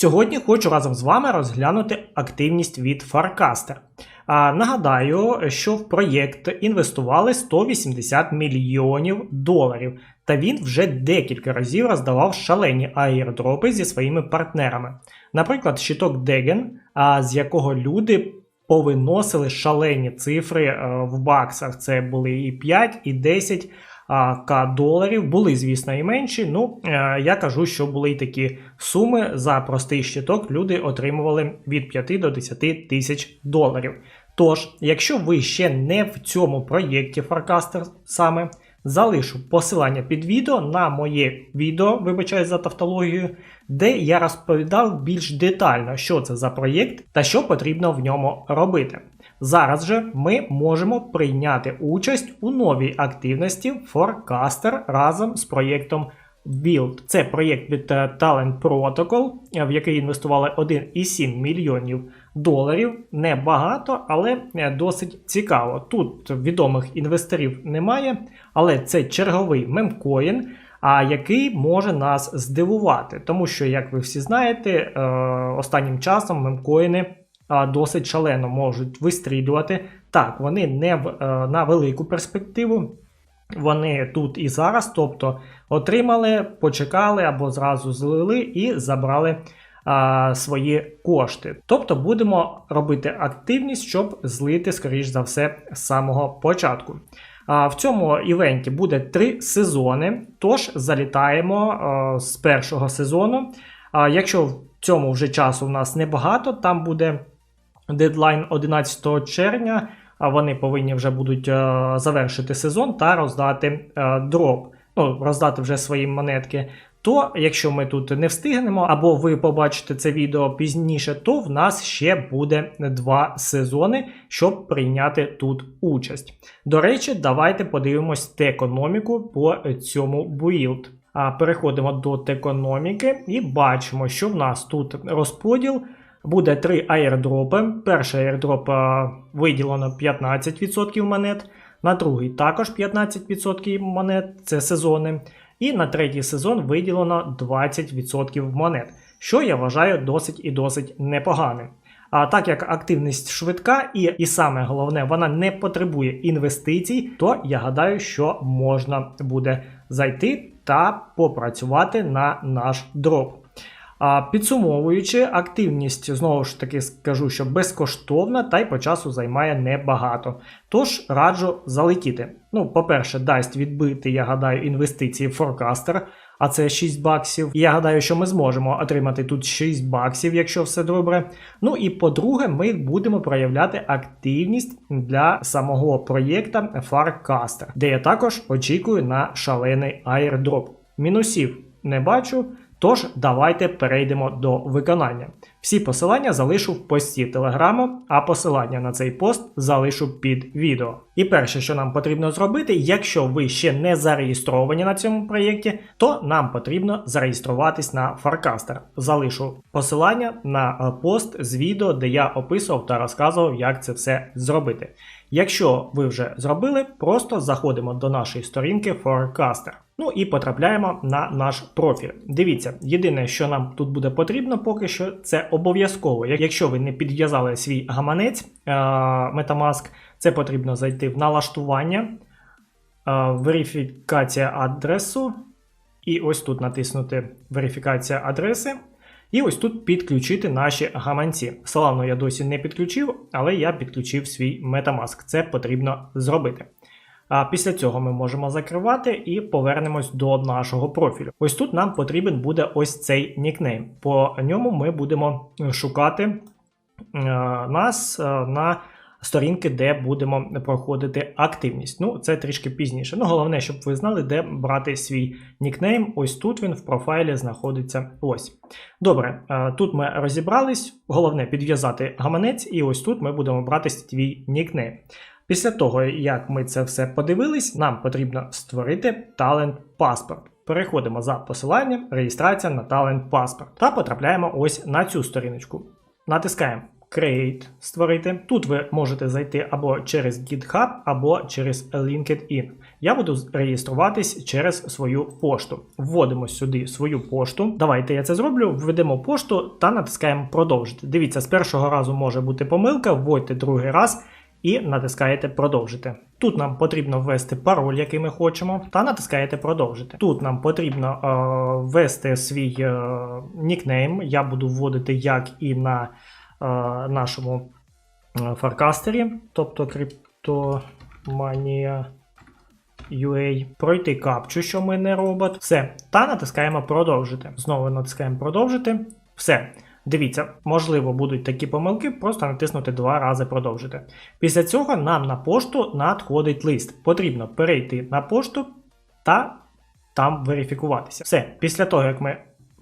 Сьогодні хочу разом з вами розглянути активність від Farcaster. Нагадаю, що в проєкт інвестували 180 мільйонів доларів, та він вже декілька разів роздавав шалені аірдропи зі своїми партнерами. Наприклад, щиток Degen, з якого люди повиносили шалені цифри е, в баксах. Це були і 5, і 10 а, к доларів. Були, звісно, і менші. Ну, е, я кажу, що були й такі суми за простий щиток. Люди отримували від 5 до 10 тисяч доларів. Тож, якщо ви ще не в цьому проєкті Farcaster саме, залишу посилання під відео на моє відео, вибачаю за тавтологію, де я розповідав більш детально, що це за проєкт та що потрібно в ньому робити. Зараз же ми можемо прийняти участь у новій активності Forecaster разом з проєктом Build. Це проєкт від е, Talent Protocol, е, в який інвестували 1,7 мільйонів доларів. Небагато, але е, досить цікаво. Тут відомих інвесторів немає, але це черговий мемкоін, а який може нас здивувати. Тому що, як ви всі знаєте, останнім часом мемкоїни досить шалено можуть вистрілювати. Так, вони не в, на велику перспективу. Вони тут і зараз, тобто отримали, почекали або зразу злили і забрали а, свої кошти. Тобто будемо робити активність, щоб злити, скоріш за все, з самого початку. А, в цьому івенті буде три сезони, тож залітаємо а, з першого сезону. А, якщо в цьому вже часу у нас небагато, там буде дедлайн 11 червня а вони повинні вже будуть е, завершити сезон та роздати е, дроп, ну, роздати вже свої монетки. То, якщо ми тут не встигнемо, або ви побачите це відео пізніше, то в нас ще буде два сезони, щоб прийняти тут участь. До речі, давайте подивимось текономіку по цьому буїлд. А переходимо до текономіки і бачимо, що в нас тут розподіл буде три аірдропи. Перший аірдроп виділено 15% монет, на другий також 15% монет, це сезони. І на третій сезон виділено 20% монет, що я вважаю досить і досить непоганим. А так як активність швидка і, і саме головне, вона не потребує інвестицій, то я гадаю, що можна буде зайти та попрацювати на наш дроп. А підсумовуючи, активність знову ж таки скажу, що безкоштовна та й по часу займає небагато. Тож раджу залетіти. Ну, по-перше, дасть відбити, я гадаю, інвестиції в Forecaster, а це 6 баксів. Я гадаю, що ми зможемо отримати тут 6 баксів, якщо все добре. Ну і по-друге, ми будемо проявляти активність для самого проєкта Farcaster, де я також очікую на шалений аірдроп. Мінусів не бачу. Тож, давайте перейдемо до виконання. Всі посилання залишу в пості телеграму, а посилання на цей пост залишу під відео. І перше, що нам потрібно зробити, якщо ви ще не зареєстровані на цьому проєкті, то нам потрібно зареєструватись на Farcaster. Залишу посилання на е, пост з відео, де я описував та розказував, як це все зробити. Якщо ви вже зробили, просто заходимо до нашої сторінки Forecaster. Ну і потрапляємо на наш профіль. Дивіться, єдине, що нам тут буде потрібно, поки що, це обов'язково. Якщо ви не підв'язали свій гаманець е, Metamask, це потрібно зайти в налаштування, е, верифікація адресу. І ось тут натиснути верифікація адреси. І ось тут підключити наші гаманці. Славно я досі не підключив, але я підключив свій Metamask. Це потрібно зробити. А після цього ми можемо закривати і повернемось до нашого профілю. Ось тут нам потрібен буде ось цей нікнейм. По ньому ми будемо шукати е, нас е, на сторінки, де будемо проходити активність. Ну, це трішки пізніше. Ну, головне, щоб ви знали, де брати свій нікнейм. Ось тут він в профайлі знаходиться. Ось. Добре, е, тут ми розібрались. Головне підв'язати гаманець, і ось тут ми будемо брати свій нікнейм. Після того, як ми це все подивились, нам потрібно створити талент паспорт. Переходимо за посиланням реєстрація на талент паспорт та потрапляємо ось на цю сторіночку. Натискаємо Create створити. Тут ви можете зайти або через GitHub, або через LinkedIn. Я буду реєструватись через свою пошту. Вводимо сюди свою пошту. Давайте я це зроблю. Введемо пошту та натискаємо продовжити. Дивіться, з першого разу може бути помилка, вводьте другий раз. І натискаєте продовжити. Тут нам потрібно ввести пароль, який ми хочемо, та натискаєте продовжити. Тут нам потрібно е, ввести свій е, нікнейм. Я буду вводити як і на е, нашому е, фаркастері, тобто криптоманія. UA, пройти капчу, що ми не робот. Все. Та натискаємо продовжити. Знову натискаємо продовжити. Все. Дивіться, можливо, будуть такі помилки, просто натиснути два рази продовжити. Після цього нам на пошту надходить лист. Потрібно перейти на пошту та там верифікуватися. Все, після того, як ми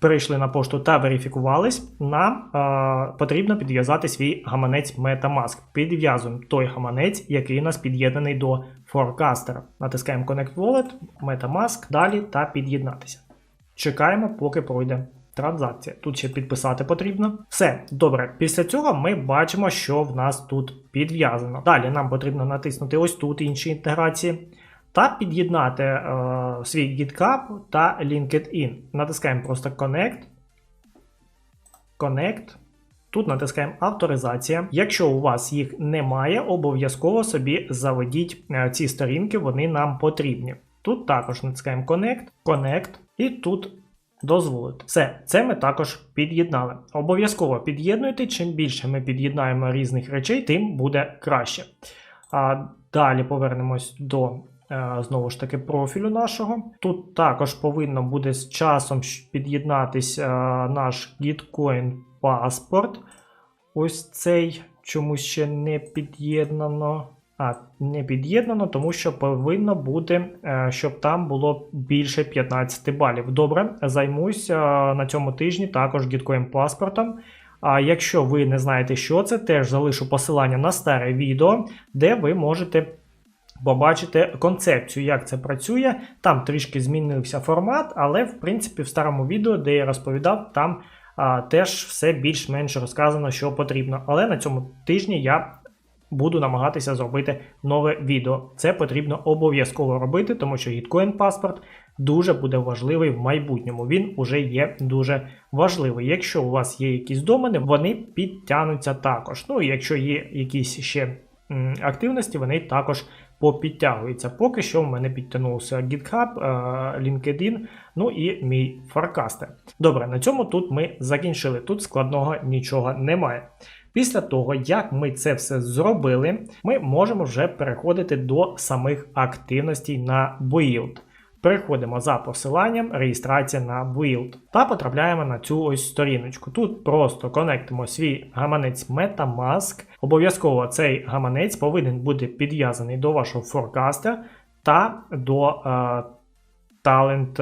перейшли на пошту та верифікувались, нам е, потрібно підв'язати свій гаманець Metamask. Підв'язуємо той гаманець, який у нас під'єднаний до Forecaster. Натискаємо Connect Wallet, Metamask, далі та під'єднатися. Чекаємо, поки пройде транзакція. Тут ще підписати потрібно. Все, добре. Після цього ми бачимо, що в нас тут підв'язано. Далі нам потрібно натиснути ось тут інші інтеграції. Та під'єднати е, свій GitHub та LinkedIn. Натискаємо просто Connect. Connect. Тут натискаємо авторизація. Якщо у вас їх немає, обов'язково собі заведіть е, ці сторінки, вони нам потрібні. Тут також натискаємо Connect, Connect, і тут дозволити. Все, це ми також під'єднали. Обов'язково під'єднуйте. Чим більше ми під'єднаємо різних речей, тим буде краще. А Далі повернемось до. е, Знову ж таки, профілю нашого. Тут також повинно буде з часом під'єднатися е, наш Gitcoin паспорт. Ось цей чомусь ще не під'єднано. Не під'єднано, тому що повинно бути, е, щоб там було більше 15 балів. Добре, займусь е, на цьому тижні також Gitcoin паспортом. А якщо ви не знаєте, що це, теж залишу посилання на старе відео, де ви можете побачити концепцію, як це працює. Там трішки змінився формат, але в принципі в старому відео, де я розповідав, там теж все більш-менш розказано, що потрібно. Але на цьому тижні я буду намагатися зробити нове відео. Це потрібно обов'язково робити, тому що Gitcoin паспорт дуже буде важливий в майбутньому. Він уже є дуже важливий. Якщо у вас є якісь домени, вони підтягнуться також. Ну і якщо є якісь ще активності, вони також попідтягуються. Поки що в мене підтягнувся GitHub, е, LinkedIn, ну і мій Forecaster. Добре, на цьому тут ми закінчили. Тут складного нічого немає. Після того, як ми це все зробили, ми можемо вже переходити до самих активностей на Build. Переходимо за посиланням реєстрація на Build та потрапляємо на цю ось сторіночку. Тут просто конектимо свій гаманець Metamask. Обов'язково цей гаманець повинен бути підв'язаний до вашого Forecaster та до е, Talent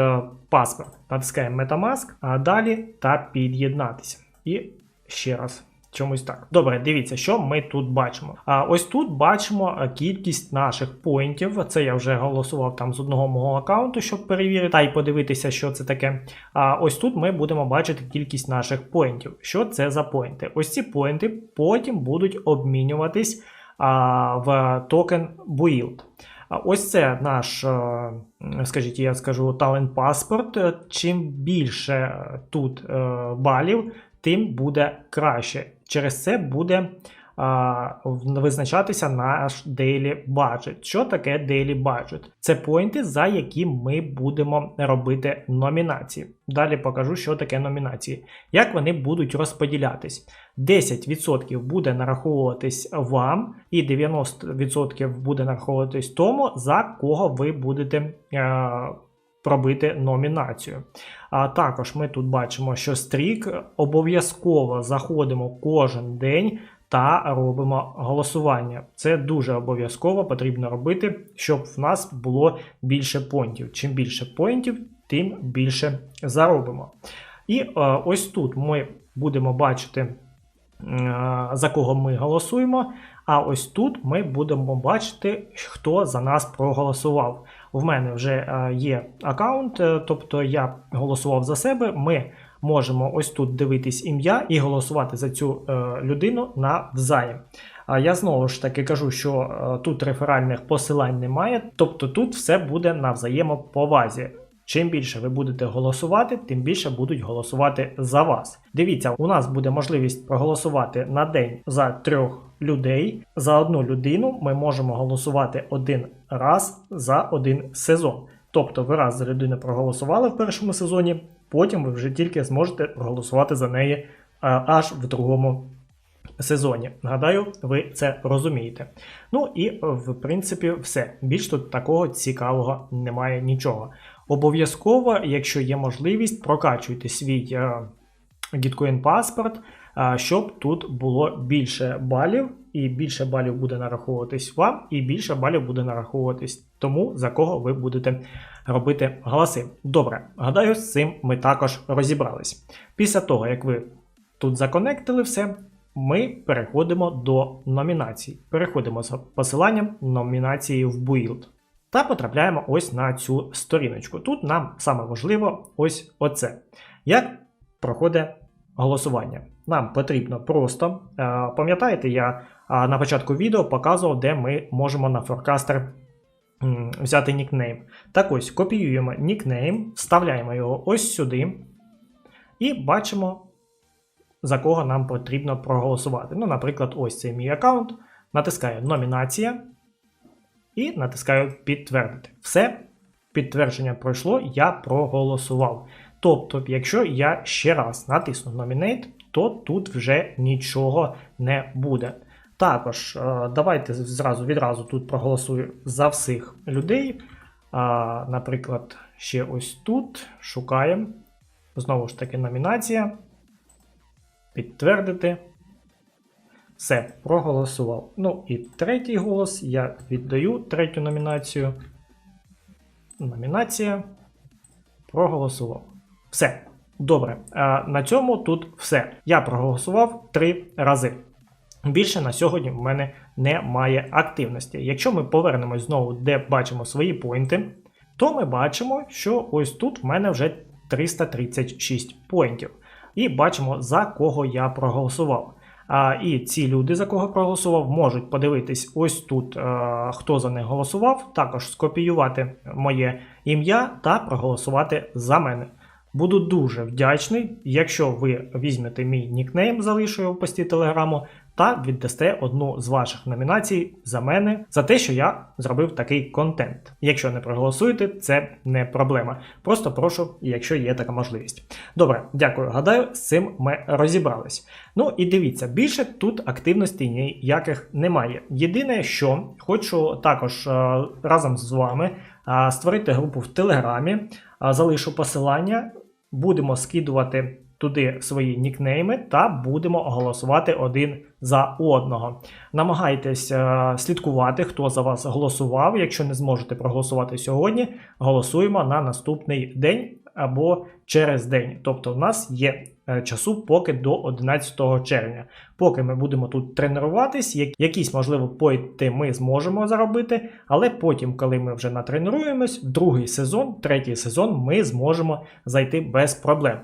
Passport. Натискаємо Metamask, а далі та під'єднатися. І ще раз. Чомусь так. Добре, дивіться, що ми тут бачимо. А ось тут бачимо е, кількість наших поінтів. Це я вже голосував там з одного мого аккаунту, щоб перевірити та й подивитися, що це таке. А ось тут ми будемо бачити кількість наших поінтів. Що це за поінти? Ось ці поінти потім будуть обмінюватись а, в токен Build. Ось це наш, е, скажіть, я скажу, талент паспорт. Чим більше тут е, балів, тим буде краще. Через це буде а, визначатися наш daily budget. Що таке daily budget? Це поінти, за які ми будемо робити номінації. Далі покажу, що таке номінації. Як вони будуть розподілятись. 10% буде нараховуватись вам, і 90% буде нараховуватись тому, за кого ви будете. А, пробити номінацію. А також ми тут бачимо, що стрік обов'язково заходимо кожен день та робимо голосування. Це дуже обов'язково потрібно робити, щоб в нас було більше поінтів. Чим більше поінтів, тим більше заробимо. І е, ось тут ми будемо бачити, е, за кого ми голосуємо. А ось тут ми будемо бачити, хто за нас проголосував. В мене вже е, є аккаунт, е, тобто я голосував за себе. Ми можемо ось тут дивитись ім'я і голосувати за цю людину людину навзаєм. А я знову ж таки кажу, що е, тут реферальних посилань немає, тобто тут все буде на взаємоповазі. Чим більше ви будете голосувати, тим більше будуть голосувати за вас. Дивіться, у нас буде можливість проголосувати на день за трьох людей. За одну людину ми можемо голосувати один раз за один сезон. Тобто ви раз за людину проголосували в першому сезоні, потім ви вже тільки зможете проголосувати за неї а, аж в другому сезоні. Нагадаю, ви це розумієте. Ну і в принципі все. Більш тут такого цікавого немає нічого. Обов'язково, якщо є можливість, прокачуйте свій е, Gitcoin паспорт, е, щоб тут було більше балів, і більше балів буде нараховуватись вам, і більше балів буде нараховуватись тому, за кого ви будете робити голоси. Добре, гадаю, з цим ми також розібрались. Після того, як ви тут законектили все, ми переходимо до номінацій. Переходимо з посиланням номінації в Build. Та потрапляємо ось на цю сторіночку. Тут нам саме важливо ось оце. Як проходить голосування? Нам потрібно просто, е, пам'ятаєте, я е, на початку відео показував, де ми можемо на Forecaster взяти нікнейм. Так ось, копіюємо нікнейм, вставляємо його ось сюди і бачимо, за кого нам потрібно проголосувати. Ну, наприклад, ось цей мій аккаунт. Натискаю номінація і натискаю підтвердити. Все, підтвердження пройшло, я проголосував. Тобто, якщо я ще раз натисну Nominate, то тут вже нічого не буде. Також е, давайте зразу відразу тут проголосую за всіх людей. Наприклад, ще ось тут шукаємо. Знову ж таки, номінація. Підтвердити. Все, проголосував. Ну і третій голос я віддаю третю номінацію. Номінація. Проголосував. Все. Добре. А на цьому тут все. Я проголосував три рази. Більше на сьогодні в мене немає активності. Якщо ми повернемось знову, де бачимо свої поінти, то ми бачимо, що ось тут в мене вже 336 поінтів. І бачимо, за кого я проголосував. А, І ці люди, за кого проголосував, можуть подивитись ось тут, а, хто за них голосував, також скопіювати моє ім'я та проголосувати за мене. Буду дуже вдячний, якщо ви візьмете мій нікнейм, залишу його в пості телеграму, та віддасте одну з ваших номінацій за мене за те, що я зробив такий контент. Якщо не проголосуєте, це не проблема. Просто прошу, якщо є така можливість. Добре, дякую. Гадаю, з цим ми розібрались. Ну і дивіться, більше тут активності ніяких немає. Єдине, що хочу також е, разом з вами е, створити групу в Телеграмі, е, залишу посилання, будемо скидувати туди свої нікнейми та будемо голосувати один за одного. Намагайтесь е, слідкувати, хто за вас голосував. Якщо не зможете проголосувати сьогодні, голосуємо на наступний день або через день. Тобто, в нас є е, часу поки до 11 червня. Поки ми будемо тут тренуватись, якісь, можливо, пойти ми зможемо заробити, але потім, коли ми вже натренуємось, другий сезон, третій сезон, ми зможемо зайти без проблем.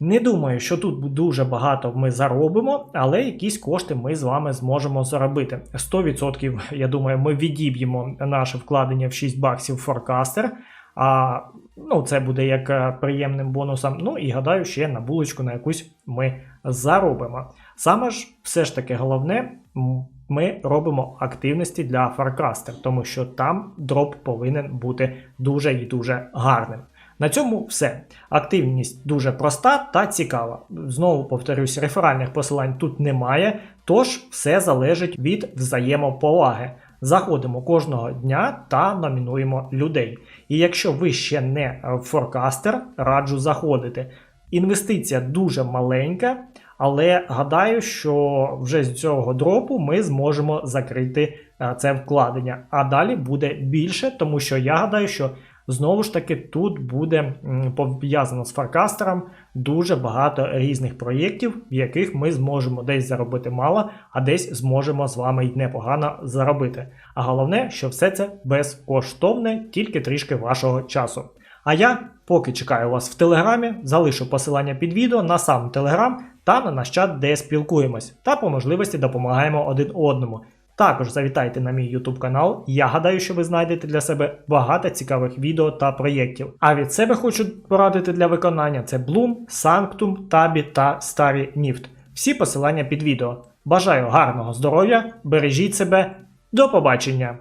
Не думаю, що тут дуже багато ми заробимо, але якісь кошти ми з вами зможемо заробити. 100%, я думаю, ми відіб'ємо наше вкладення в 6 баксів Forecaster, А ну, це буде як е, приємним бонусом. Ну і гадаю, ще на булочку на якусь ми заробимо. Саме ж, все ж таки, головне, ми робимо активності для Forecaster, тому що там дроп повинен бути дуже і дуже гарним. На цьому все. Активність дуже проста та цікава. Знову повторюсь, реферальних посилань тут немає, тож все залежить від взаємоповаги. Заходимо кожного дня та номінуємо людей. І якщо ви ще не форкастер, раджу заходити. Інвестиція дуже маленька, Але гадаю, що вже з цього дропу ми зможемо закрити е, це вкладення. А далі буде більше, тому що я гадаю, що знову ж таки тут буде пов'язано з фаркастером дуже багато різних проєктів, в яких ми зможемо десь заробити мало, а десь зможемо з вами й непогано заробити. А головне, що все це безкоштовне, тільки трішки вашого часу. А я поки чекаю вас в телеграмі, залишу посилання під відео на сам телеграм та на наш чат, де спілкуємось, та по можливості допомагаємо один одному. Також завітайте на мій YouTube канал. Я гадаю, що ви знайдете для себе багато цікавих відео та проєктів. А від себе хочу порадити для виконання це Bloom, Sanctum, Tabby та Starry Nift. Всі посилання під відео. Бажаю гарного здоров'я, бережіть себе, до побачення!